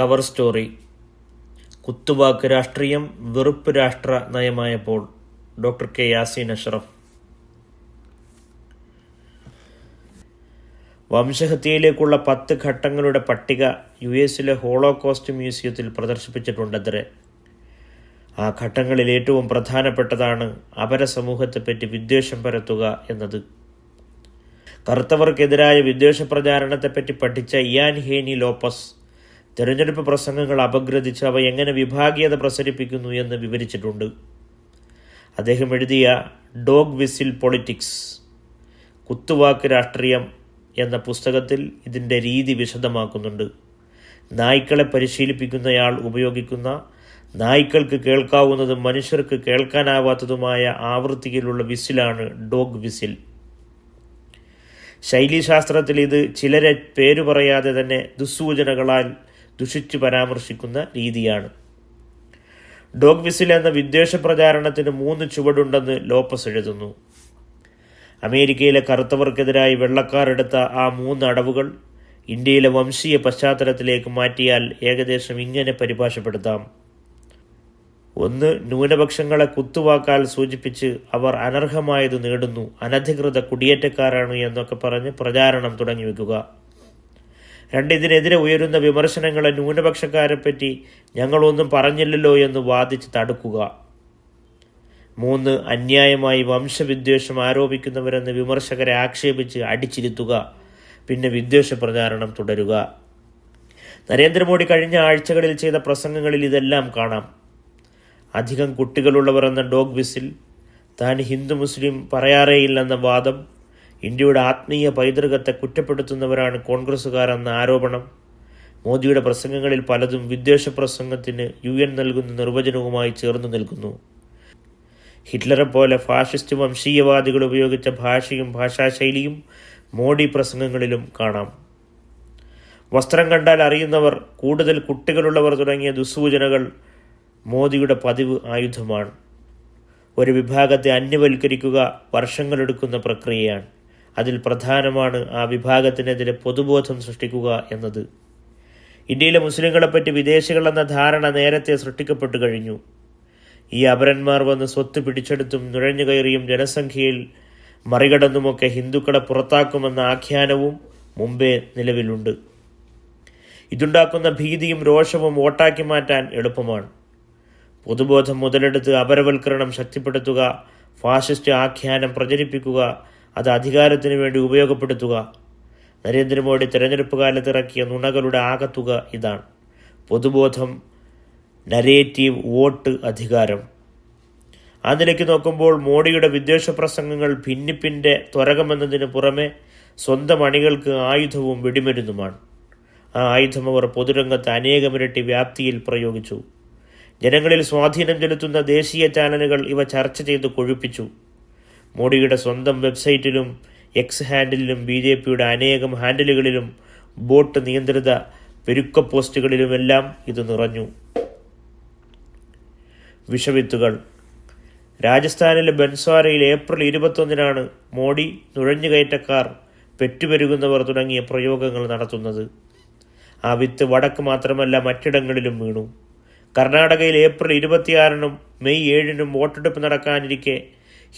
Cover story. കുത്തുവാക്ക് രാഷ്ട്രീയം വെറുപ്പ് രാഷ്ട്ര നയമായപ്പോൾ ഡോക്ടർ കെ യാസീൻ അഷ്റഫ്. വംശഹത്യയിലേക്കുള്ള പത്ത് ഘട്ടങ്ങളുടെ പട്ടിക യു എസിലെ ഹോളോകോസ്റ്റ് മ്യൂസിയത്തിൽ പ്രദർശിപ്പിച്ചിട്ടുണ്ടത്രേ. ആ ഘട്ടങ്ങളിൽ ഏറ്റവും പ്രധാനപ്പെട്ടതാണ് അപര സമൂഹത്തെപ്പറ്റി വിദ്വേഷം പരത്തുക എന്നത്. കറുത്തവർക്കെതിരായ വിദ്വേഷ പ്രചാരണത്തെപ്പറ്റി പഠിച്ച ഇയാൻ ഹേനി ലോപ്പസ് തെരഞ്ഞെടുപ്പ് പ്രസംഗങ്ങൾ അപഗ്രഥിച്ച് അവ എങ്ങനെ വിഭാഗീയത പ്രസരിപ്പിക്കുന്നു എന്ന് വിവരിച്ചിട്ടുണ്ട്. അദ്ദേഹം എഴുതിയ ഡോഗ് വിസിൽ പൊളിറ്റിക്സ് കുത്തുവാക്ക് രാഷ്ട്രീയം എന്ന പുസ്തകത്തിൽ ഇതിന്റെ രീതി വിശദമാക്കുന്നുണ്ട്. നായ്ക്കളെ പരിശീലിപ്പിക്കുന്നയാൾ ഉപയോഗിക്കുന്ന നായ്ക്കൾക്ക് കേൾക്കാവുന്നതും മനുഷ്യർക്ക് കേൾക്കാനാവാത്തതുമായ ആവൃത്തിയിലുള്ള വിസിലാണ് ഡോഗ് വിസിൽ ശൈലീശാസ്ത്രത്തിൽ ഇത് ചിലരെ പേരു പറയാതെ തന്നെ ദുസ്സൂചനകളാൽ ദുഷിച്ചു പരാമർശിക്കുന്ന രീതിയാണ്. ഡോഗ് വിസിൽ എന്ന വിദ്വേഷ പ്രചാരണത്തിന് മൂന്ന് ചുവടുണ്ടെന്ന് ലോപ്പസ് എഴുതുന്നു. അമേരിക്കയിലെ കറുത്തവർക്കെതിരായി വെള്ളക്കാരെടുത്ത ആ മൂന്ന് അടവുകൾ ഇന്ത്യയിലെ വംശീയ പശ്ചാത്തലത്തിലേക്ക് മാറ്റിയാൽ ഏകദേശം ഇങ്ങനെ പരിഭാഷപ്പെടുത്താം. ഒന്ന് ന്യൂനപക്ഷങ്ങളെ കുത്തുവാക്കാൽ സൂചിപ്പിച്ച് അവർ അനർഹമായത് നേടുന്നു. അനധികൃത കുടിയേറ്റക്കാരാണ് എന്നൊക്കെ പറഞ്ഞ് പ്രചാരണം തുടങ്ങി വെക്കുക രണ്ട് ഇതിനെതിരെ ഉയരുന്ന വിമർശനങ്ങളെ ന്യൂനപക്ഷക്കാരെപ്പറ്റി ഞങ്ങളൊന്നും പറഞ്ഞില്ലല്ലോ എന്ന് വാദിച്ച് തടുക്കുക. മൂന്ന് അന്യായമായി വംശവിദ്വേഷം ആരോപിക്കുന്നവരെന്ന് വിമർശകരെ ആക്ഷേപിച്ച് അടിച്ചിരുത്തുക. പിന്നെ വിദ്വേഷ പ്രചാരണം തുടരുക. നരേന്ദ്രമോദി കഴിഞ്ഞ ആഴ്ചകളിൽ ചെയ്ത പ്രസംഗങ്ങളിൽ ഇതെല്ലാം കാണാം. അധികം കുട്ടികളുള്ളവർ എന്ന ഡോഗ് വിസിൽ താൻ ഹിന്ദു മുസ്ലിം പറയാറേയില്ലെന്ന വാദം ഇന്ത്യയുടെ ആത്മീയ പൈതൃകത്തെ കുറ്റപ്പെടുത്തുന്നവരാണ് കോൺഗ്രസ്സുകാരെന്ന ആരോപണം. മോദിയുടെ പ്രസംഗങ്ങളിൽ പലതും വിദ്വേഷ പ്രസംഗത്തിന് യു എൻ നൽകുന്ന നിർവചനവുമായി ചേർന്നു നിൽക്കുന്നു. ഹിറ്റ്ലറെ പോലെ ഫാഷിസ്റ്റ് വംശീയവാദികൾ ഉപയോഗിച്ച ഭാഷയും ഭാഷാശൈലിയും മോഡി പ്രസംഗങ്ങളിലും കാണാം. വസ്ത്രം കണ്ടാൽ അറിയുന്നവർ കൂടുതൽ കുട്ടികളുള്ളവർ തുടങ്ങിയ ദുസ്സൂചനകൾ മോദിയുടെ പതിവ് ആയുധമാണ്. ഒരു വിഭാഗത്തെ അന്യവൽക്കരിക്കുക വർഷങ്ങളെടുക്കുന്ന പ്രക്രിയയാണ്. അതിൽ പ്രധാനമാണ് ആ വിഭാഗത്തിനെതിരെ പൊതുബോധം സൃഷ്ടിക്കുക എന്നത്. ഇന്ത്യയിലെ മുസ്ലിങ്ങളെപ്പറ്റി വിദേശികളെന്ന ധാരണ നേരത്തെ സൃഷ്ടിക്കപ്പെട്ടു കഴിഞ്ഞു. ഈ അപരന്മാർ വന്ന് സ്വത്ത് പിടിച്ചെടുത്തും നുഴഞ്ഞു കയറിയും ജനസംഖ്യയിൽ മറികടന്നുമൊക്കെ ഹിന്ദുക്കളെ പുറത്താക്കുമെന്ന ആഖ്യാനവും മുമ്പേ നിലവിലുണ്ട്. ഇതുണ്ടാക്കുന്ന ഭീതിയും രോഷവും വോട്ടാക്കി മാറ്റാൻ എളുപ്പമാണ്. പൊതുബോധം മുതലെടുത്ത് അപരവൽക്കരണം ശക്തിപ്പെടുത്തുക ഫാസിസ്റ്റ് ആഖ്യാനം പ്രചരിപ്പിക്കുക അത് അധികാരത്തിന് വേണ്ടി ഉപയോഗപ്പെടുത്തുക. നരേന്ദ്രമോദി തെരഞ്ഞെടുപ്പ് കാലത്ത് ഇറക്കിയ നുണകളുടെ ആകത്തുക ഇതാണ്. പൊതുബോധം നരേറ്റീവ് വോട്ട് അധികാരം. ആ നിലയ്ക്ക് നോക്കുമ്പോൾ മോഡിയുടെ വിദ്വേഷ പ്രസംഗങ്ങൾ ഭിന്നിപ്പിന്റെ ത്വരകമെന്നതിന് പുറമെ സ്വന്തം അണികൾക്ക് ആയുധവും വെടിമരുന്നുമാണ്. ആ ആയുധം അവർ പൊതുരംഗത്ത് അനേകമിരട്ടി വ്യാപ്തിയിൽ പ്രയോഗിച്ചു. ജനങ്ങളിൽ സ്വാധീനം ചെലുത്തുന്ന ദേശീയ ചാനലുകൾ ഇവ ചർച്ച ചെയ്ത് കൊഴുപ്പിച്ചു. മോഡിയുടെ സ്വന്തം വെബ്സൈറ്റിലും എക്സ് ഹാൻഡിലും ബി ജെ പിയുടെ അനേകം ഹാൻഡിലുകളിലും ബോട്ട് നിയന്ത്രിത പെരുക്ക പോസ്റ്റുകളിലുമെല്ലാം ഇത് നിറഞ്ഞു. വിഷവിത്തുകൾ. രാജസ്ഥാനിലെ ബൻസ്വാരയിൽ ഏപ്രിൽ ഇരുപത്തൊന്നിനാണ് മോഡി നുഴഞ്ഞുകയറ്റക്കാർ പെറ്റുപെരുകുന്നവർ തുടങ്ങിയ പ്രയോഗങ്ങൾ നടത്തുന്നത്. ആ വിത്ത് വടക്ക് മാത്രമല്ല മറ്റിടങ്ങളിലും വീണു. കർണാടകയിൽ ഏപ്രിൽ ഇരുപത്തിയാറിനും മെയ് ഏഴിനും വോട്ടെടുപ്പ് നടക്കാനിരിക്കെ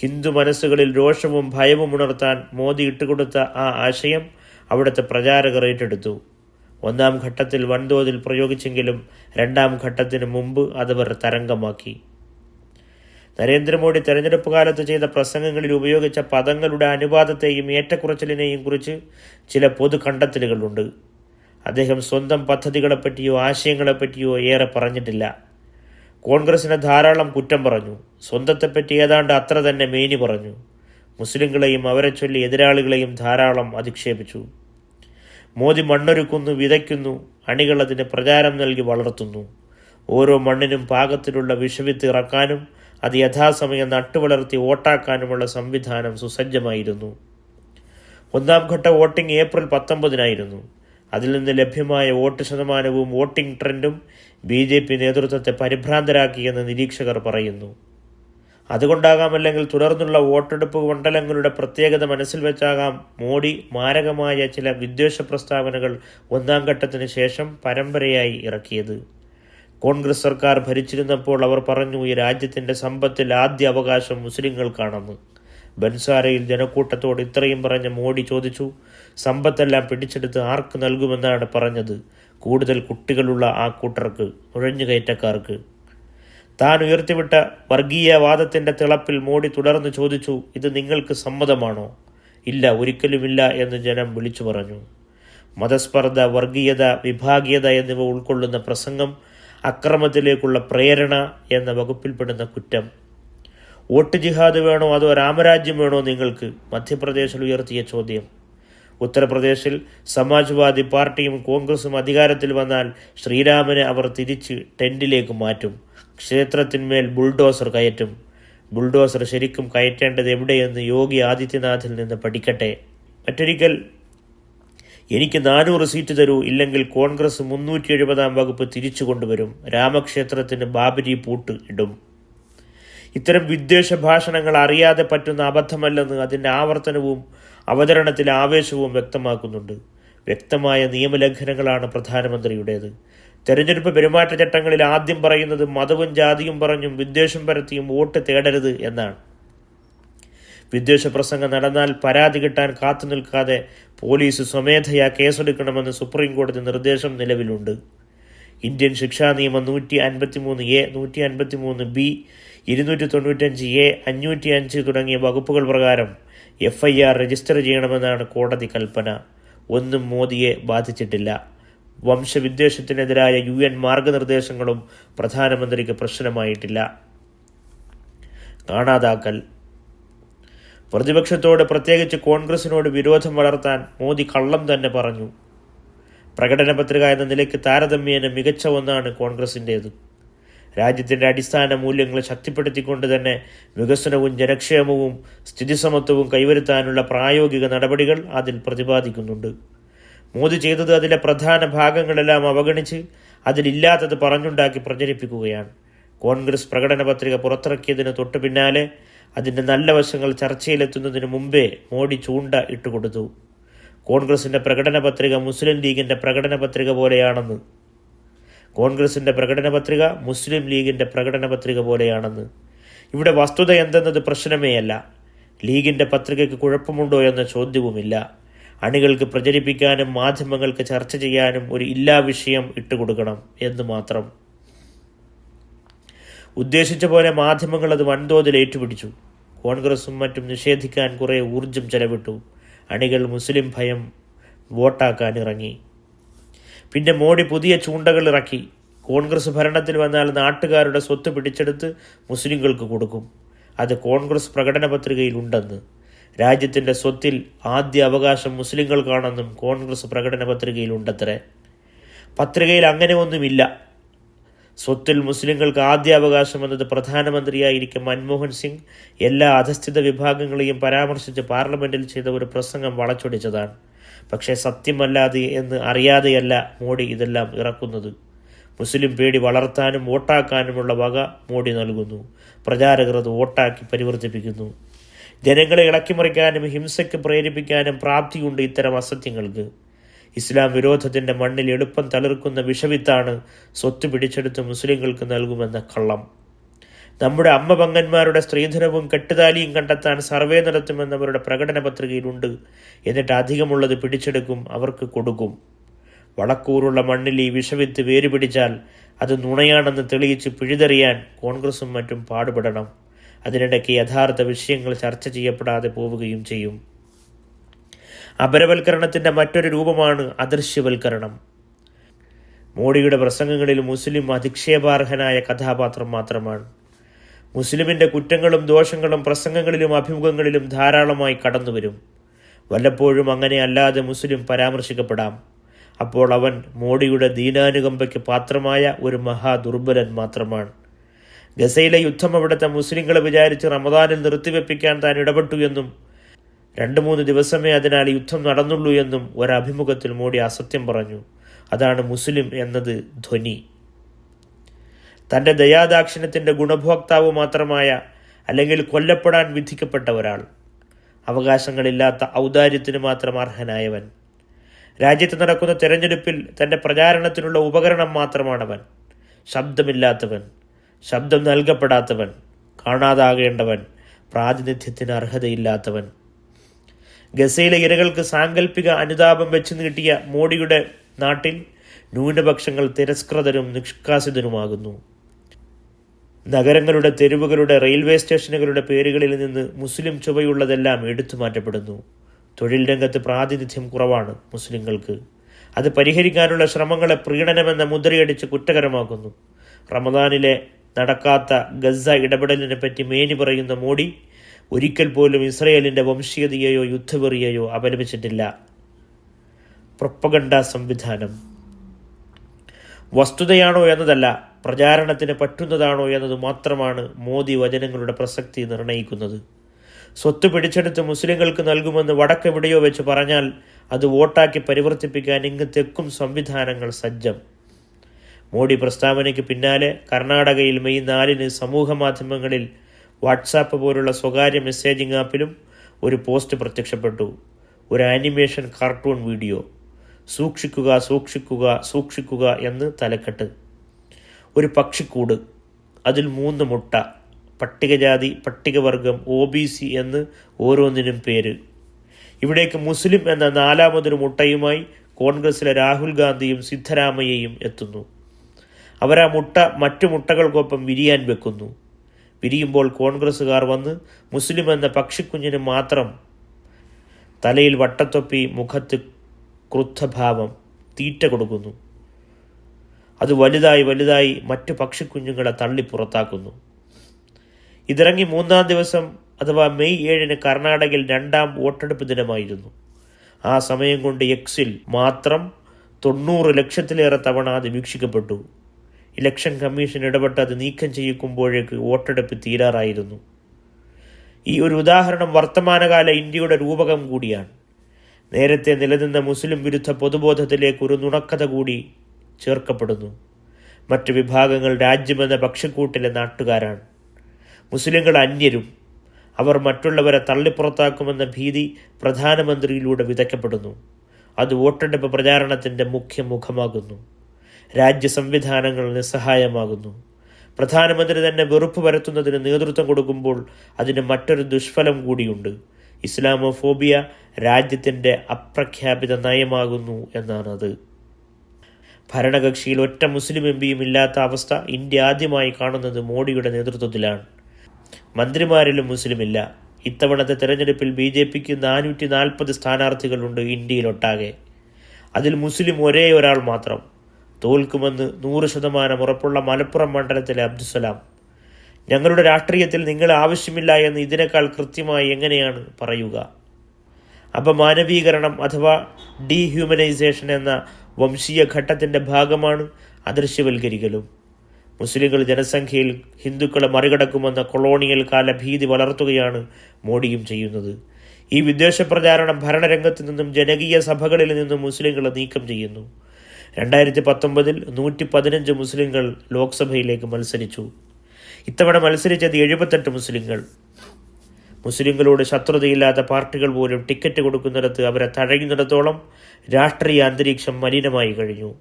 ഹിന്ദു മനസ്സുകളിൽ രോഷവും ഭയവും ഉണർത്താൻ മോദി ഇട്ടുകൊടുത്ത ആ ആശയം അവിടുത്തെ പ്രചാരകർ ഏറ്റെടുത്തു. ഒന്നാം ഘട്ടത്തിൽ വൻതോതിൽ പ്രയോഗിച്ചെങ്കിലും രണ്ടാം ഘട്ടത്തിന് മുമ്പ് അതവർ തരംഗമാക്കി. നരേന്ദ്രമോദി തെരഞ്ഞെടുപ്പ് കാലത്ത് ചെയ്ത പ്രസംഗങ്ങളിൽ ഉപയോഗിച്ച പദങ്ങളുടെ അനുവാദത്തെയും ഏറ്റക്കുറച്ചിലിനെയും കുറിച്ച് ചില പൊതു കണ്ടെത്തലുകളുണ്ട്. അദ്ദേഹം സ്വന്തം പദ്ധതികളെപ്പറ്റിയോ ആശയങ്ങളെപ്പറ്റിയോ ഏറെ പറഞ്ഞിട്ടില്ല. കോൺഗ്രസിനെ ധാരാളം കുറ്റം പറഞ്ഞു. സ്വന്തത്തെപ്പറ്റി ഏതാണ്ട് അത്ര തന്നെ മേനി പറഞ്ഞു. മുസ്ലിങ്ങളെയും അവരെ ചൊല്ലി എതിരാളികളെയും ധാരാളം അധിക്ഷേപിച്ചു. മോദി മണ്ണൊരുക്കുന്നു വിതയ്ക്കുന്നു അണികൾ അതിന് പ്രചാരം നൽകി വളർത്തുന്നു. ഓരോ മണ്ണിനും പാകത്തിലുള്ള വിഷവിത്ത് ഇറക്കാനും അത് യഥാസമയം നട്ടുവളർത്തി വോട്ടാക്കാനുമുള്ള സംവിധാനം സുസജ്ജമായിരുന്നു. ഒന്നാം ഘട്ട വോട്ടിംഗ് ഏപ്രിൽ പത്തൊമ്പതിനായിരുന്നു. അതിൽ നിന്ന് ലഭ്യമായ വോട്ട് ശതമാനവും വോട്ടിംഗ് ട്രെൻഡും ബി ജെ പി നേതൃത്വത്തെ പരിഭ്രാന്തരാക്കിയെന്ന് നിരീക്ഷകർ പറയുന്നു. അതുകൊണ്ടാകാമല്ലെങ്കിൽ തുടർന്നുള്ള വോട്ടെടുപ്പ് മണ്ഡലങ്ങളുടെ പ്രത്യേകത മനസ്സിൽ വെച്ചാകാം മോഡി മാരകമായ ചില വിദ്വേഷ പ്രസ്താവനകൾ ഒന്നാം ഘട്ടത്തിന് ശേഷം പരമ്പരയായി ഇറക്കിയത്. കോൺഗ്രസ് സർക്കാർ ഭരിച്ചിരുന്നപ്പോൾ അവർ പറഞ്ഞു ഈ രാജ്യത്തിന്റെ സമ്പത്തിൽ ആദ്യ അവകാശം മുസ്ലിങ്ങൾക്കാണെന്ന്. ബൻസാരയിൽ ജനക്കൂട്ടത്തോട് ഇത്രയും പറഞ്ഞ മോഡി ചോദിച്ചു സമ്പത്തെല്ലാം പിടിച്ചെടുത്ത് ആർക്ക് നൽകുമെന്നാണ് പറഞ്ഞത്? കൂടുതൽ കുട്ടികളുള്ള ആ കൂട്ടർക്ക് നുഴഞ്ഞുകയറ്റക്കാർക്ക് താൻ ഉയർത്തിവിട്ട വർഗീയവാദത്തിന്റെ തിളപ്പിൽ മോഡി തുടർന്ന് ചോദിച്ചു ഇത് നിങ്ങൾക്ക് സമ്മതമാണോ? ഇല്ല ഒരിക്കലുമില്ല എന്ന് ജനം വിളിച്ചു പറഞ്ഞു. മതസ്പർദ്ധ വർഗീയത വിഭാഗീയത എന്നിവ ഉൾക്കൊള്ളുന്ന പ്രസംഗം അക്രമത്തിലേക്കുള്ള പ്രേരണ എന്ന വകുപ്പിൽപ്പെടുന്ന കുറ്റം. വോട്ട് ജിഹാദ് വേണോ അതോ രാമരാജ്യം വേണോ നിങ്ങൾക്ക്? മധ്യപ്രദേശിൽ ഉയർത്തിയ ചോദ്യം. ഉത്തർപ്രദേശിൽ സമാജ്വാദി പാർട്ടിയും കോൺഗ്രസും അധികാരത്തിൽ വന്നാൽ ശ്രീരാമനെ അവർ തിരിച്ച് ടെന്റിലേക്ക് മാറ്റും. ക്ഷേത്രത്തിന്മേൽ ബുൾഡോസർ കയറ്റും. ബുൾഡോസർ ശരിക്കും കയറ്റേണ്ടത് എവിടെയെന്ന് യോഗി ആദിത്യനാഥിൽ നിന്ന് പഠിക്കട്ടെ. മറ്റൊരിക്കൽ എനിക്ക് നാനൂറ് സീറ്റ് തരൂ ഇല്ലെങ്കിൽ കോൺഗ്രസ് മുന്നൂറ്റി എഴുപതാം വകുപ്പ് തിരിച്ചു കൊണ്ടുവരും. രാമക്ഷേത്രത്തിന് ബാബരി പൂട്ട് ഇടും. ഇത്തരം വിദ്വേഷ ഭാഷണങ്ങൾ അറിയാതെ പറ്റുന്ന അബദ്ധമല്ലെന്ന് അതിന്റെ ആവർത്തനവും അവതരണത്തിലെ ആവേശവും വ്യക്തമാക്കുന്നുണ്ട്. വ്യക്തമായ നിയമലംഘനങ്ങളാണ് പ്രധാനമന്ത്രിയുടേത്. തെരഞ്ഞെടുപ്പ് പെരുമാറ്റച്ചട്ടങ്ങളിൽ ആദ്യം പറയുന്നത് മതവും ജാതിയും പറഞ്ഞും വിദ്വേഷം പരത്തിയും വോട്ട് തേടരുത് എന്നാണ്. വിദ്വേഷ പ്രസംഗം നടന്നാൽ പരാതി കിട്ടാൻ കാത്തു നിൽക്കാതെ പോലീസ് സ്വമേധയാ കേസെടുക്കണമെന്ന് സുപ്രീം കോടതി നിർദ്ദേശം നിലവിലുണ്ട്. ഇന്ത്യൻ ശിക്ഷാ നിയമം നൂറ്റി അൻപത്തി മൂന്ന് എ നൂറ്റി അൻപത്തി മൂന്ന് ബി ഇരുന്നൂറ്റി തൊണ്ണൂറ്റഞ്ച് എ അഞ്ഞൂറ്റി അഞ്ച് തുടങ്ങിയ വകുപ്പുകൾ പ്രകാരം എഫ് ഐ ആർ രജിസ്റ്റർ ചെയ്യണമെന്നാണ് കോടതി കൽപ്പന. ഒന്നും മോദിയെ ബാധിച്ചിട്ടില്ല. വംശവിദ്വേഷത്തിനെതിരായ യു എൻ മാർഗനിർദ്ദേശങ്ങളും പ്രധാനമന്ത്രിക്ക് പ്രശ്നമായിട്ടില്ല. കാണാതാക്കൽ. പ്രതിപക്ഷത്തോട് പ്രത്യേകിച്ച് കോൺഗ്രസിനോട് വിരോധം വളർത്താൻ മോദി കള്ളം തന്നെ പറഞ്ഞു. പ്രകടന പത്രിക എന്ന നിലയ്ക്ക് താരതമ്യേന മികച്ച ഒന്നാണ് കോൺഗ്രസിന്റേത് രാജ്യത്തിന്റെ അടിസ്ഥാന മൂല്യങ്ങൾ ശക്തിപ്പെടുത്തിക്കൊണ്ട് തന്നെ വികസനവും ജനക്ഷേമവും സ്ഥിതിസമത്വവും കൈവരുത്താനുള്ള പ്രായോഗിക നടപടികൾ അതിൽ പ്രതിപാദിക്കുന്നുണ്ട്. മോദി ചെയ്തത് അതിലെ പ്രധാന ഭാഗങ്ങളെല്ലാം അവഗണിച്ച് അതിലില്ലാത്തത് പറഞ്ഞുണ്ടാക്കി പ്രചരിപ്പിക്കുകയാണ്. കോൺഗ്രസ് പ്രകടന പത്രിക പുറത്തിറക്കിയതിന് തൊട്ടു പിന്നാലെ അതിന്റെ നല്ല വശങ്ങൾ ചർച്ചയിലെത്തുന്നതിന് മുമ്പേ മോഡി ചൂണ്ട ഇട്ടുകൊടുത്തു. കോൺഗ്രസിന്റെ പ്രകടന പത്രിക മുസ്ലിം ലീഗിന്റെ പ്രകടന പത്രിക പോലെയാണെന്ന് കോൺഗ്രസിന്റെ പ്രകടന പത്രിക മുസ്ലിം ലീഗിന്റെ പ്രകടന പത്രിക പോലെയാണെന്ന്. ഇവിടെ വസ്തുത എന്തെന്നത് പ്രശ്നമേയല്ല. ലീഗിന്റെ പത്രികയ്ക്ക് കുഴപ്പമുണ്ടോ എന്ന ചോദ്യവുമില്ല. അണികൾക്ക് പ്രചരിപ്പിക്കാനും മാധ്യമങ്ങൾക്ക് ചർച്ച ചെയ്യാനും ഒരു ഇല്ലാ വിഷയം ഇട്ടുകൊടുക്കണം എന്ന് മാത്രം. ഉദ്ദേശിച്ച പോലെ മാധ്യമങ്ങൾ അത് വൻതോതിൽ ഏറ്റുപിടിച്ചു. കോൺഗ്രസും മറ്റും നിഷേധിക്കാൻ കുറേ ഊർജം ചെലവിട്ടു. അണികൾ മുസ്ലിം ഭയം വോട്ടാക്കാൻ ഇറങ്ങി. പിന്നെ മോഡി പുതിയ ചൂണ്ടകൾ ഇറക്കി. കോൺഗ്രസ് ഭരണത്തിൽ വന്നാൽ നാട്ടുകാരുടെ സ്വത്ത് പിടിച്ചെടുത്ത് മുസ്ലിങ്ങൾക്ക് കൊടുക്കും. അത് കോൺഗ്രസ് പ്രകടന പത്രികയിൽ ഉണ്ടെന്ന്. രാജ്യത്തിന്റെ സ്വത്തിൽ ആദ്യ അവകാശം മുസ്ലിങ്ങൾക്കാണെന്നും കോൺഗ്രസ് പ്രകടന പത്രികയിൽ ഉണ്ടത്രേ. പത്രികയിൽ അങ്ങനെ ഒന്നുമില്ല. സ്വത്തിൽ മുസ്ലിങ്ങൾക്ക് ആദ്യ അവകാശം എന്നത് പ്രധാനമന്ത്രിയായിരിക്കും മൻമോഹൻ സിംഗ് എല്ലാ അധസ്ഥിത വിഭാഗങ്ങളെയും പരാമർശിച്ച് പാർലമെന്റിൽ ചെയ്ത ഒരു പ്രസംഗം വളച്ചൊടിച്ചതാണ്. പക്ഷേ സത്യമല്ലാതെ എന്ന് അറിയാതെയല്ല മോഡി ഇതെല്ലാം ഇറക്കുന്നത്. മുസ്ലിം പേടി വളർത്താനും വോട്ടാക്കാനുമുള്ള വക മോഡി നൽകുന്നു. അത് വോട്ടാക്കി പരിവർത്തിപ്പിക്കുന്നു. ജനങ്ങളെ ഇളക്കിമറിക്കാനും ഹിംസയ്ക്ക് പ്രേരിപ്പിക്കാനും പ്രാപ്തിയുണ്ട് ഇത്തരം അസത്യങ്ങൾക്ക്. ഇസ്ലാം വിരോധത്തിന്റെ മണ്ണിൽ എളുപ്പം തളിർക്കുന്ന വിഷവിത്താണ് സ്വത്ത് പിടിച്ചെടുത്ത് മുസ്ലിങ്ങൾക്ക് നൽകുമെന്ന കള്ളം. നമ്മുടെ അമ്മ പങ്കന്മാരുടെ സ്ത്രീധനവും കെട്ടുതാലിയും കണ്ടെത്താൻ സർവേ നടത്തുമെന്നവരുടെ പ്രകടന പത്രികയിലുണ്ട്. എന്നിട്ട് അധികമുള്ളത് പിടിച്ചെടുക്കും അവർക്ക് കൊടുക്കും. വളക്കൂറുള്ള മണ്ണിൽ ഈ വിഷവിത്ത് വേരുപിടിച്ചാൽ അത് നുണയാണെന്ന് തെളിയിച്ച് പിഴുതെറിയാൻ കോൺഗ്രസും മറ്റും പാടുപെടണം. അതിനിടയ്ക്ക് യഥാർത്ഥ വിഷയങ്ങൾ ചർച്ച ചെയ്യപ്പെടാതെ പോവുകയും ചെയ്യും. അപരവൽക്കരണത്തിന്റെ മറ്റൊരു രൂപമാണ് അദൃശ്യവൽക്കരണം. മോഡിയുടെ പ്രസംഗങ്ങളിൽ മുസ്ലിം അധിക്ഷേപാർഹനായ കഥാപാത്രം മാത്രമാണ്. മുസ്ലിമിന്റെ കുറ്റങ്ങളും ദോഷങ്ങളും പ്രസംഗങ്ങളിലും അഭിമുഖങ്ങളിലും ധാരാളമായി കടന്നുവരും. വല്ലപ്പോഴും അങ്ങനെ അല്ലാതെ മുസ്ലിം പരാമർശിക്കപ്പെടാം. അപ്പോൾ അവൻ മോഡിയുടെ ദീനാനുകമ്പയ്ക്ക് പാത്രമായ ഒരു മഹാദുർബലൻ മാത്രമാണ്. ഗസയിലെ യുദ്ധം അവിടുത്തെ മുസ്ലിങ്ങളെ വിചാരിച്ച് റമദാനിൽ നിർത്തിവെപ്പിക്കാൻ താൻ ഇടപെട്ടു എന്നും രണ്ട് മൂന്ന് ദിവസമേ അതിനാൽ യുദ്ധം നടന്നുള്ളൂ എന്നും ഒരഭിമുഖത്തിൽ മോഡി അസത്യം പറഞ്ഞു. അതാണ് മുസ്ലിം എന്നത് ധ്വനി. തന്റെ ദയാദാക്ഷിണ്യത്തിന്റെ ഗുണഭോക്താവ് മാത്രമായ അല്ലെങ്കിൽ കൊല്ലപ്പെടാൻ വിധിക്കപ്പെട്ട ഒരാൾ. അവകാശങ്ങളില്ലാത്ത ഔദാര്യത്തിന് മാത്രം അർഹനായവൻ. രാജ്യത്ത് നടക്കുന്ന തെരഞ്ഞെടുപ്പിൽ തന്റെ പ്രചാരണത്തിനുള്ള ഉപകരണം മാത്രമാണവൻ. ശബ്ദമില്ലാത്തവൻ ശബ്ദം നൽകപ്പെടാത്തവൻ കാണാതാകേണ്ടവൻ പ്രാതിനിധ്യത്തിന് അർഹതയില്ലാത്തവൻ. ഗസയിലെ ഇരകൾക്ക് സാങ്കല്പിക അനുതാപം വെച്ച് നീട്ടിയ മോഡിയുടെ നാട്ടിൽ ന്യൂനപക്ഷങ്ങൾ തിരസ്കൃതരും നിഷ്കാസിതരുമാകുന്നു. നഗരങ്ങളുടെ തെരുവുകളുടെ റെയിൽവേ സ്റ്റേഷനുകളുടെ പേരുകളിൽ നിന്ന് മുസ്ലിം ചുവയുള്ളതെല്ലാം എടുത്തു മാറ്റപ്പെടുന്നു തൊഴിൽ രംഗത്ത് പ്രാതിനിധ്യം കുറവാണ് മുസ്ലിങ്ങൾക്ക്. അത് പരിഹരിക്കാനുള്ള ശ്രമങ്ങളെ പ്രീണനമെന്ന മുദ്രയടിച്ച് കുറ്റകരമാക്കുന്നു. റമദാനിലെ നടക്കാത്ത ഗസ ഇടപെടലിനെ പറ്റി മേനി പറയുന്ന മോഡി ഒരിക്കൽ പോലും ഇസ്രയേലിന്റെ വംശീയതയെയോ യുദ്ധവെറിയെയോ അപലപിച്ചിട്ടില്ല. പ്രൊപ്പഗണ്ട സംവിധാനം. വസ്തുതയാണോ എന്നതല്ല പ്രചാരണത്തിന് പറ്റുന്നതാണോ എന്നത് മാത്രമാണ് മോദി വചനങ്ങളുടെ പ്രസക്തി നിർണയിക്കുന്നത്. സ്വത്ത് പിടിച്ചെടുത്ത് മുസ്ലിങ്ങൾക്ക് നൽകുമെന്ന് വടക്കെവിടെയോ വെച്ച് പറഞ്ഞാൽ അത് വോട്ടാക്കി പരിവർത്തിപ്പിക്കാൻ ഇങ്ങ് തെക്കും സംവിധാനങ്ങൾ സജ്ജം. മോഡി പ്രസ്താവനയ്ക്ക് പിന്നാലെ കർണാടകയിൽ മെയ് നാലിന് സമൂഹ മാധ്യമങ്ങളിൽ വാട്സാപ്പ് പോലുള്ള സ്വകാര്യ മെസ്സേജിംഗ് ആപ്പിലും ഒരു പോസ്റ്റ് പ്രത്യക്ഷപ്പെട്ടു. ഒരു ആനിമേഷൻ കാർട്ടൂൺ വീഡിയോ. സൂക്ഷിക്കുക സൂക്ഷിക്കുക സൂക്ഷിക്കുക എന്ന് തലക്കെട്ട്. ഒരു പക്ഷിക്കൂട്. അതിൽ മൂന്ന് മുട്ട. പട്ടികജാതി പട്ടികവർഗം ഒ ബി സി എന്ന് ഓരോന്നിനും പേര്. ഇവിടേക്ക് മുസ്ലിം എന്ന നാലാമതൊരു മുട്ടയുമായി കോൺഗ്രസിലെ രാഹുൽ ഗാന്ധിയും സിദ്ധരാമയ്യയും എത്തുന്നു. അവരാ മുട്ട മറ്റു മുട്ടകൾക്കൊപ്പം വിരിയാൻ വെക്കുന്നു. വിരിയുമ്പോൾ കോൺഗ്രസ്സുകാർ വന്ന് മുസ്ലിം എന്ന പക്ഷിക്കുഞ്ഞിന് മാത്രം തലയിൽ വട്ടത്തൊപ്പി മുഖത്ത് ക്രുദ്ധഭാവം തീറ്റ കൊടുക്കുന്നു. അത് വലുതായി വലുതായി മറ്റു പക്ഷിക്കുഞ്ഞുങ്ങളെ തള്ളി പുറത്താക്കുന്നു. ഇതിറങ്ങി മൂന്നാം ദിവസം അഥവാ മെയ് ഏഴിന് കർണാടകയിൽ രണ്ടാം വോട്ടെടുപ്പ് ദിനമായിരുന്നു. ആ സമയം കൊണ്ട് എക്സിൽ മാത്രം തൊണ്ണൂറ് ലക്ഷത്തിലേറെ തവണ അത് വീക്ഷിക്കപ്പെട്ടു. ഇലക്ഷൻ കമ്മീഷൻ ഇടപെട്ട് അത് നീക്കം ചെയ്യിക്കുമ്പോഴേക്ക് വോട്ടെടുപ്പ് തീരാറായിരുന്നു. ഈ ഒരു ഉദാഹരണം വർത്തമാനകാല ഇന്ത്യയുടെ രൂപകം കൂടിയാണ്. നേരത്തെ നിലനിന്ന മുസ്ലിം വിരുദ്ധ പൊതുബോധത്തിലേക്ക് ഒരു നുണക്കഥ കൂടി ചേർക്കപ്പെടുന്നു. മറ്റ് വിഭാഗങ്ങൾ രാജ്യമെന്ന പക്ഷക്കൂട്ടിലെ നാട്ടുകാരാണ്. മുസ്ലിങ്ങൾ അന്യരും അവർ മറ്റുള്ളവരെ തള്ളിപ്പുറത്താക്കുമെന്ന ഭീതി പ്രധാനമന്ത്രിയിലൂടെ വിതയ്ക്കപ്പെടുന്നു. അത് വോട്ടെടുപ്പ് പ്രചാരണത്തിന്റെ മുഖ്യ മുഖമാകുന്നു രാജ്യ സംവിധാനങ്ങൾ നിസ്സഹായമാകുന്നു. പ്രധാനമന്ത്രി തന്നെ വെറുപ്പ് പരത്തുന്നതിന് നേതൃത്വം കൊടുക്കുമ്പോൾ അതിന് മറ്റൊരു ദുഷ്ഫലം കൂടിയുണ്ട്. ഇസ്ലാമോഫോബിയ രാജ്യത്തിന്റെ അപ്രഖ്യാപിത നയമാകുന്നു എന്നാണത്. ഭരണകക്ഷിയിൽ ഒറ്റ മുസ്ലിം എം പിയും ഇല്ലാത്ത അവസ്ഥ ഇന്ത്യ ആദ്യമായി കാണുന്നത് മോഡിയുടെ നേതൃത്വത്തിലാണ്. മന്ത്രിമാരിലും മുസ്ലിമില്ല. ഇത്തവണത്തെ തെരഞ്ഞെടുപ്പിൽ ബി ജെ പിക്ക് നാനൂറ്റി നാൽപ്പത് സ്ഥാനാർത്ഥികളുണ്ട് ഇന്ത്യയിലൊട്ടാകെ. അതിൽ മുസ്ലിം ഒരേ ഒരാൾ മാത്രം. തോൽക്കുമെന്ന് നൂറ് ശതമാനം ഉറപ്പുള്ള മലപ്പുറം മണ്ഡലത്തിലെ അബ്ദുസലാം ഞങ്ങളുടെ രാഷ്ട്രീയത്തിൽ നിങ്ങൾ ആവശ്യമില്ല എന്ന് ഇതിനേക്കാൾ കൃത്യമായി എങ്ങനെയാണ് പറയുക? അപമാനവീകരണം അഥവാ ഡീഹ്യൂമനൈസേഷൻ എന്ന വംശീയ ഘട്ടത്തിന്റെ ഭാഗമാണ് അദൃശ്യവൽക്കരിക്കലും. മുസ്ലിങ്ങൾ ജനസംഖ്യയിൽ ഹിന്ദുക്കളെ മറികടക്കുമെന്ന കൊളോണിയൽ കാല ഭീതി വളർത്തുകയാണ് മോഡിയും ചെയ്യുന്നത്. ഈ വിദ്വേഷ പ്രചാരണം ഭരണരംഗത്ത് നിന്നും ജനകീയ സഭകളിൽ നിന്നും മുസ്ലിങ്ങളെ നീക്കം ചെയ്യുന്നു. രണ്ടായിരത്തി പത്തൊമ്പതിൽ നൂറ്റി പതിനഞ്ച് മുസ്ലിങ്ങൾ ലോക്സഭയിലേക്ക് മത്സരിച്ചു. ഇത്തവണ മത്സരിച്ചത് എഴുപത്തെട്ട് മുസ്ലിങ്ങൾ. മുസ്ലിങ്ങളോട് ശത്രുതയില്ലാത്ത പാർട്ടികൾ പോലും ടിക്കറ്റ് കൊടുക്കുന്നിടത്ത് അവരെ തഴയുന്നിടത്തോളം രാഷ്ട്രീയ അന്തരീക്ഷം മലിനമായി കഴിഞ്ഞു.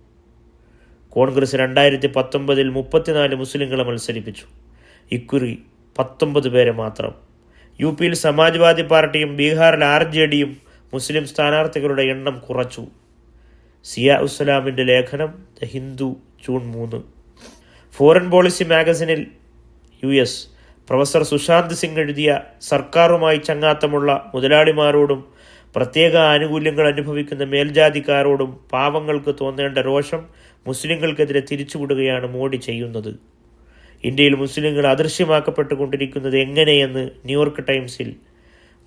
കോൺഗ്രസ് രണ്ടായിരത്തി പത്തൊമ്പതിൽ മുപ്പത്തിനാല് മുസ്ലിങ്ങളെ മത്സരിപ്പിച്ചു. ഇക്കുറി പത്തൊമ്പത് പേരെ മാത്രം. യു പിയിൽ സമാജ്വാദി പാർട്ടിയും ബീഹാറിൽ ആർ ജെ ഡിയും മുസ്ലിം സ്ഥാനാർത്ഥികളുടെ എണ്ണം കുറച്ചു. സിയ ഉസ്സലാമിന്റെ ലേഖനം ദ ഹിന്ദു ജൂൺ മൂന്ന്. Foreign policy മാഗസിനിൽ U S professor Sushant Singh എഴുതിയ സർക്കാരുമായി ചങ്ങാത്തമുള്ള മുതലാളിമാരോടും പ്രത്യേക ആനുകൂല്യങ്ങൾ അനുഭവിക്കുന്ന മേൽജാതിക്കാരോടും പാവങ്ങൾക്ക് തോന്നേണ്ട രോഷം മുസ്ലിങ്ങൾക്കെതിരെ തിരിച്ചുവിടുകയാണ് മോഡി ചെയ്യുന്നത്. ഇന്ത്യയിൽ മുസ്ലിങ്ങൾ അദൃശ്യമാക്കപ്പെട്ടുകൊണ്ടിരിക്കുന്നത് എങ്ങനെയെന്ന് ന്യൂയോർക്ക് ടൈംസിൽ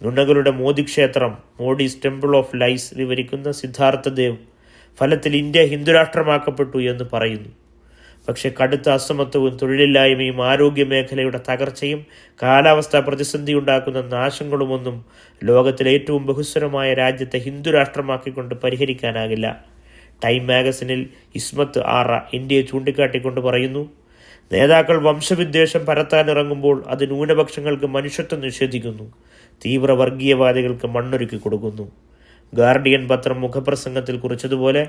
നുണകളുടെ മോദി ക്ഷേത്രം മോഡീസ് ടെമ്പിൾ ഓഫ് ലൈസ് വിവരിക്കുന്ന സിദ്ധാർത്ഥദേവ് ഫലത്തിൽ ഇന്ത്യ ഹിന്ദുരാഷ്ട്രമാക്കപ്പെട്ടു എന്ന് പറയുന്നു. പക്ഷേ കടുത്ത അസമത്വവും തൊഴിലില്ലായ്മയും ആരോഗ്യ മേഖലയുടെ തകർച്ചയും കാലാവസ്ഥാ പ്രതിസന്ധി ഉണ്ടാക്കുന്ന നാശങ്ങളുമൊന്നും ലോകത്തിലെ ഏറ്റവും ബഹുസ്വരമായ രാജ്യത്തെ ഹിന്ദു രാഷ്ട്രമാക്കിക്കൊണ്ട് പരിഹരിക്കാനാകില്ല. ടൈം മാഗസിനിൽ ഇസ്മത്ത് ആറ ഇന്ത്യയെ ചൂണ്ടിക്കാട്ടിക്കൊണ്ട് പറയുന്നു നേതാക്കൾ വംശവിദ്വേഷം പരത്താനിറങ്ങുമ്പോൾ അത് ന്യൂനപക്ഷങ്ങൾക്ക് മനുഷ്യത്വം നിഷേധിക്കുന്നു തീവ്രവർഗീയവാദികൾക്ക് മണ്ണൊരുക്കി കൊടുക്കുന്നു. ഗാർഡിയൻ പത്രം മുഖപ്രസംഗത്തിൽ കുറിച്ചതുപോലെ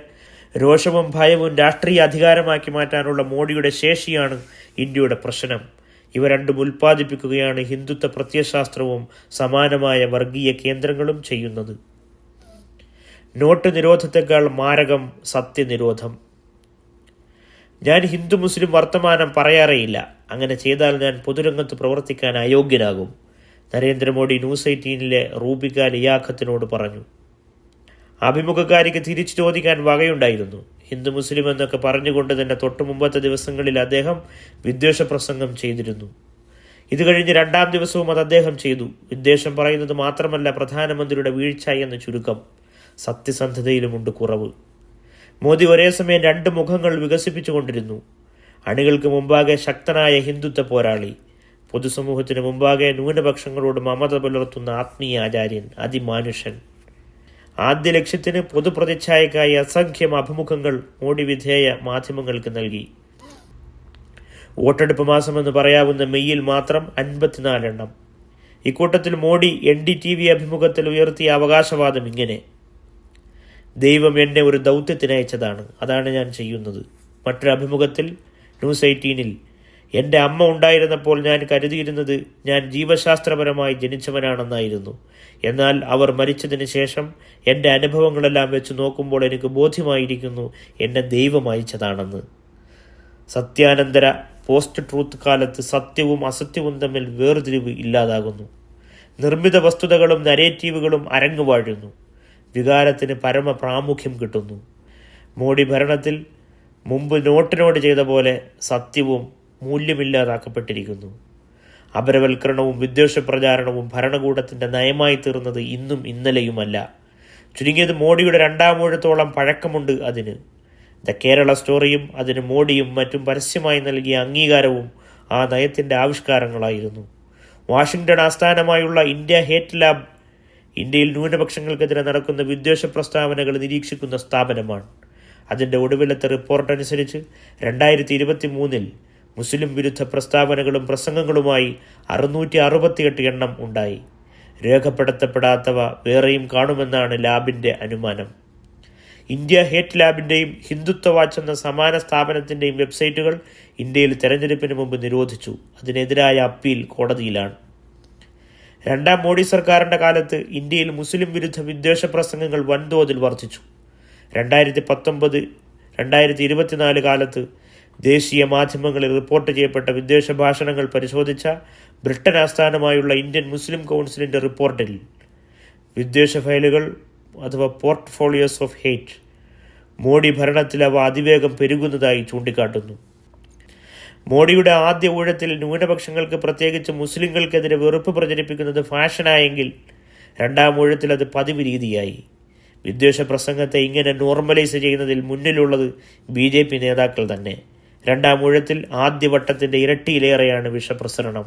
രോഷവും ഭയവും രാഷ്ട്രീയ അധികാരമാക്കി മാറ്റാനുള്ള മോഡിയുടെ ശേഷിയാണ് ഇന്ത്യയുടെ പ്രശ്നം. ഇവ രണ്ടും ഉൽപ്പാദിപ്പിക്കുകയാണ് ഹിന്ദുത്വ പ്രത്യയശാസ്ത്രവും സമാനമായ വർഗീയ കേന്ദ്രങ്ങളും ചെയ്യുന്നത്. നോട്ട് നിരോധത്തെക്കാൾ മാരകം സത്യനിരോധം. ഞാൻ ഹിന്ദു മുസ്ലിം വർത്തമാനം പറയാറേയില്ല. അങ്ങനെ ചെയ്താൽ ഞാൻ പൊതുരംഗത്ത് പ്രവർത്തിക്കാൻ അയോഗ്യനാകും. നരേന്ദ്രമോദി ന്യൂസ് എയ്റ്റീനിലെ റൂബിക ലിയാഖത്തിനോട് പറഞ്ഞു. അഭിമുഖക്കാരിക്ക് തിരിച്ചു ചോദിക്കാൻ വകയുണ്ടായിരുന്നു. ഹിന്ദു മുസ്ലിം എന്നൊക്കെ പറഞ്ഞുകൊണ്ട് തന്നെ തൊട്ടു മുമ്പത്തെ ദിവസങ്ങളിൽ അദ്ദേഹം വിദ്വേഷ പ്രസംഗം ചെയ്തിരുന്നു. ഇത് കഴിഞ്ഞ് രണ്ടാം ദിവസവും അത് അദ്ദേഹം ചെയ്തു. വിദ്വേഷം പറയുന്നത് മാത്രമല്ല പ്രധാനമന്ത്രിയുടെ വീഴ്ച എന്ന ചുരുക്കം. സത്യസന്ധതയിലുമുണ്ട് കുറവ്. മോദി ഒരേ സമയം രണ്ട് മുഖങ്ങൾ വികസിപ്പിച്ചുകൊണ്ടിരുന്നു അണികൾക്ക് മുമ്പാകെ ശക്തനായ ഹിന്ദുത്വ പോരാളി പൊതുസമൂഹത്തിന് മുമ്പാകെ ന്യൂനപക്ഷങ്ങളോട് മമത പുലർത്തുന്ന ആത്മീയ ആചാര്യൻ അതിമാനുഷൻ ആദ്യ ലക്ഷ്യത്തിന് പൊതുപ്രതിച്ഛായക്കായി അസംഖ്യം അഭിമുഖങ്ങൾ മോഡി വിധേയ മാധ്യമങ്ങൾക്ക് നൽകി. വോട്ടെടുപ്പ് മാസമെന്ന് പറയാവുന്ന മെയ്യിൽ മാത്രം അൻപത്തിനാലെണ്ണം ഇക്കൂട്ടത്തിൽ Modi N D T V അഭിമുഖത്തിൽ ഉയർത്തിയ അവകാശവാദം ഇങ്ങനെ. ദൈവം എന്നെ ഒരു ദൗത്യത്തിനയച്ചതാണ് അതാണ് ഞാൻ ചെയ്യുന്നത്. മറ്റൊരു അഭിമുഖത്തിൽ ന്യൂസ് എയ്റ്റീനിൽ എന്റെ അമ്മ ഉണ്ടായിരുന്നപ്പോൾ ഞാൻ കരുതിയിരുന്നത് ഞാൻ ജീവശാസ്ത്രപരമായി ജനിച്ചവനാണെന്നായിരുന്നു. എന്നാൽ അവർ മരിച്ചതിന് ശേഷം എന്റെ അനുഭവങ്ങളെല്ലാം വെച്ച് നോക്കുമ്പോൾ എനിക്ക് ബോധ്യമായിരിക്കുന്നു എന്നെ ദൈവം അയച്ചതാണെന്ന്. സത്യാനന്തര പോസ്റ്റ് ട്രൂത്ത് കാലത്ത് സത്യവും അസത്യവും തമ്മിൽ വേർതിരിവ് ഇല്ലാതാകുന്നു. നിർമ്മിത വസ്തുതകളും നരേറ്റീവുകളും അരങ്ങുവാഴുന്നു വികാരത്തിന് പരമ പ്രാമുഖ്യം കിട്ടുന്നു. മോഡി ഭരണത്തിൽ മുമ്പ് നോട്ടിനോട് ചെയ്ത പോലെ സത്യവും മൂല്യമില്ലാതാക്കപ്പെട്ടിരിക്കുന്നു. അപരവൽക്കരണവും വിദ്വേഷ പ്രചാരണവും ഭരണകൂടത്തിന്റെ നയമായി തീർന്നത് ഇന്നും ഇന്നലെയുമല്ല. ചുരുങ്ങിയത് മോഡിയുടെ രണ്ടാം രണ്ടാമൂഴത്തോളം പഴക്കമുണ്ട് അതിന്. ദ കേരള സ്റ്റോറിയും അതിന് മോഡിയും മറ്റും പരസ്യമായി നൽകിയ അംഗീകാരവും ആ നയത്തിന്റെ ആവിഷ്കാരങ്ങളായിരുന്നു. വാഷിംഗ്ടൺ ആസ്ഥാനമായുള്ള ഇന്ത്യ ഹേറ്റ് ലാബ് ഇന്ത്യയിൽ ന്യൂനപക്ഷങ്ങൾക്കെതിരെ നടക്കുന്ന വിദ്വേഷ പ്രസ്താവനകൾ നിരീക്ഷിക്കുന്ന സ്ഥാപനമാണ്. അതിന്റെ ഒടുവിലത്തെ റിപ്പോർട്ട് അനുസരിച്ച് രണ്ടായിരത്തി ഇരുപത്തി മൂന്നിൽ മുസ്ലിം വിരുദ്ധ പ്രസ്താവനകളും പ്രസംഗങ്ങളുമായി അറുന്നൂറ്റി അറുപത്തിയെട്ട് എണ്ണം ഉണ്ടായി. രേഖപ്പെടുത്തപ്പെടാത്തവ വേറെയും കാണുമെന്നാണ് ലാബിന്റെ അനുമാനം. ഇന്ത്യ ഹേറ്റ് ലാബിന്റെയും ഹിന്ദുത്വ വാച്ച് എന്ന സമാന സ്ഥാപനത്തിന്റെയും വെബ്സൈറ്റുകൾ ഇന്ത്യയിൽ തെരഞ്ഞെടുപ്പിന് മുമ്പ് നിരോധിച്ചു. അതിനെതിരായ അപ്പീൽ കോടതിയിലാണ്. രണ്ടാം മോഡി സർക്കാരിന്റെ കാലത്ത് ഇന്ത്യയിൽ മുസ്ലിം വിരുദ്ധ വിദ്വേഷ പ്രസംഗങ്ങൾ വൻതോതിൽ വർദ്ധിച്ചു. രണ്ടായിരത്തി പത്തൊമ്പത് രണ്ടായിരത്തി ഇരുപത്തിനാല് കാലത്ത് ദേശീയ മാധ്യമങ്ങളിൽ റിപ്പോർട്ട് ചെയ്യപ്പെട്ട വിദ്വേഷ ഭാഷണങ്ങൾ പരിശോധിച്ച ബ്രിട്ടൻ ആസ്ഥാനമായുള്ള ഇന്ത്യൻ മുസ്ലിം കൗൺസിലിന്റെ റിപ്പോർട്ടിൽ വിദ്വേഷ ഫയലുകൾ അഥവാ പോർട്ട്ഫോളിയോസ് ഓഫ് ഹെയ്റ്റ് മോഡി ഭരണത്തിൽ അവ അതിവേഗം പെരുകുന്നതായി ചൂണ്ടിക്കാട്ടുന്നു. മോഡിയുടെ ആദ്യ ഊഴത്തിൽ ന്യൂനപക്ഷങ്ങൾക്ക് പ്രത്യേകിച്ച് മുസ്ലിങ്ങൾക്കെതിരെ വെറുപ്പ് പ്രചരിപ്പിക്കുന്നത് ഫാഷനായെങ്കിൽ രണ്ടാം ഊഴത്തിൽ അത് പതിവ് രീതിയായി. വിദ്വേഷ പ്രസംഗത്തെ ഇങ്ങനെ നോർമലൈസ് ചെയ്യുന്നതിൽ മുന്നിലുള്ളത് ബി നേതാക്കൾ തന്നെ. രണ്ടാം ഊഴത്തിൽ ആദ്യവട്ടത്തിന്റെ ഇരട്ടിയിലേറെയാണ് വിഷപ്രസരണം.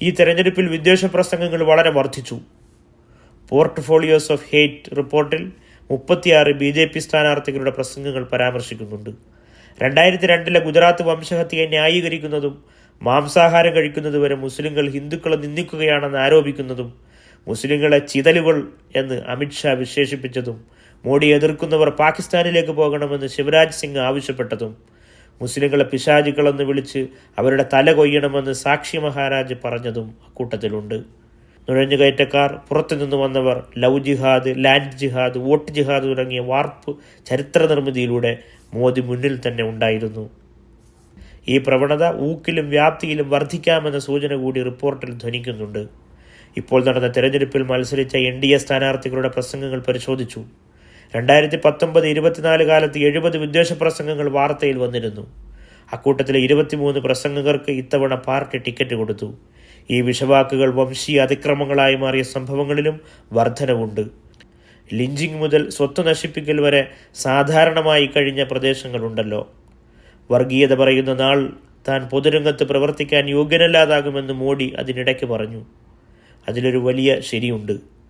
ഈ തെരഞ്ഞെടുപ്പിൽ വിദ്വേഷ പ്രസംഗങ്ങൾ വളരെ വർദ്ധിച്ചു. പോർട്ട്ഫോളിയോസ് ഓഫ് ഹേറ്റ് റിപ്പോർട്ടിൽ മുപ്പത്തിയാറ് ബി ജെ പി സ്ഥാനാർത്ഥികളുടെ പ്രസംഗങ്ങൾ പരാമർശിക്കുന്നുണ്ട്. രണ്ടായിരത്തി രണ്ടിലെ ഗുജറാത്ത് വംശഹത്യയെ ന്യായീകരിക്കുന്നതും മാംസാഹാരം കഴിക്കുന്നത് വരെ മുസ്ലിങ്ങൾ ഹിന്ദുക്കളെ നിന്ദിക്കുകയാണെന്ന് ആരോപിക്കുന്നതും മുസ്ലിങ്ങളെ ചിതലുകൾ എന്ന് അമിത്ഷാ വിശേഷിപ്പിച്ചതും മോഡി എതിർക്കുന്നവർ പാകിസ്ഥാനിലേക്ക് പോകണമെന്ന് ശിവരാജ് സിംഗ് ആവശ്യപ്പെട്ടതും മുസ്ലിങ്ങളെ പിശാചുക്കളെന്ന് വിളിച്ച് അവരുടെ തല കൊയ്യണമെന്ന് സാക്ഷി മഹാരാജ് പറഞ്ഞതും അക്കൂട്ടത്തിലുണ്ട്. നുഴഞ്ഞുകയറ്റക്കാർ പുറത്തുനിന്ന് വന്നവർ ലവ് ജിഹാദ് ലാൻഡ് ജിഹാദ് വോട്ട് ജിഹാദ് തുടങ്ങിയ വാർപ്പ് ചരിത്ര നിർമ്മിതിയിലൂടെ മോദി മുന്നിൽ തന്നെ ഉണ്ടായിരുന്നു. ഈ പ്രവണത ഊക്കിലും വ്യാപ്തിയിലും വർദ്ധിക്കാമെന്ന സൂചന കൂടി റിപ്പോർട്ടിൽ ധ്വനിക്കുന്നുണ്ട്. ഇപ്പോൾ നടന്ന തെരഞ്ഞെടുപ്പിൽ മത്സരിച്ച എൻ ഡി എ സ്ഥാനാർത്ഥികളുടെ പ്രസംഗങ്ങൾ പരിശോധിച്ചു. രണ്ടായിരത്തി പത്തൊമ്പത് ഇരുപത്തിനാല് കാലത്ത് എഴുപത് വിദ്വേഷ പ്രസംഗങ്ങൾ വാർത്തയിൽ വന്നിരുന്നു. അക്കൂട്ടത്തിലെ ഇരുപത്തിമൂന്ന് പ്രസംഗകർക്ക് ഇത്തവണ പാർട്ടി ടിക്കറ്റ് കൊടുത്തു. ഈ വിഷവാക്കുകൾ വംശീയ അതിക്രമങ്ങളായി മാറിയ സംഭവങ്ങളിലും വർധനവുണ്ട്. ലിഞ്ചിങ് മുതൽ സ്വത്ത് നശിപ്പിക്കൽ വരെ സാധാരണമായി കഴിഞ്ഞ പ്രദേശങ്ങളുണ്ടല്ലോ. വർഗീയത പറയുന്ന നാൾ താൻ പൊതുരംഗത്ത് പ്രവർത്തിക്കാൻ യോഗ്യനല്ലാതാകുമെന്ന് മോഡി അതിനിടയ്ക്ക് പറഞ്ഞു. അതിലൊരു വലിയ ശരിയുണ്ട്.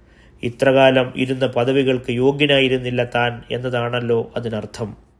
ഇത്രകാലം ഇരുന്ന പദവികൾക്ക് യോഗ്യനായിരുന്നില്ല താൻ എന്നതാണല്ലോ അതിനർത്ഥം.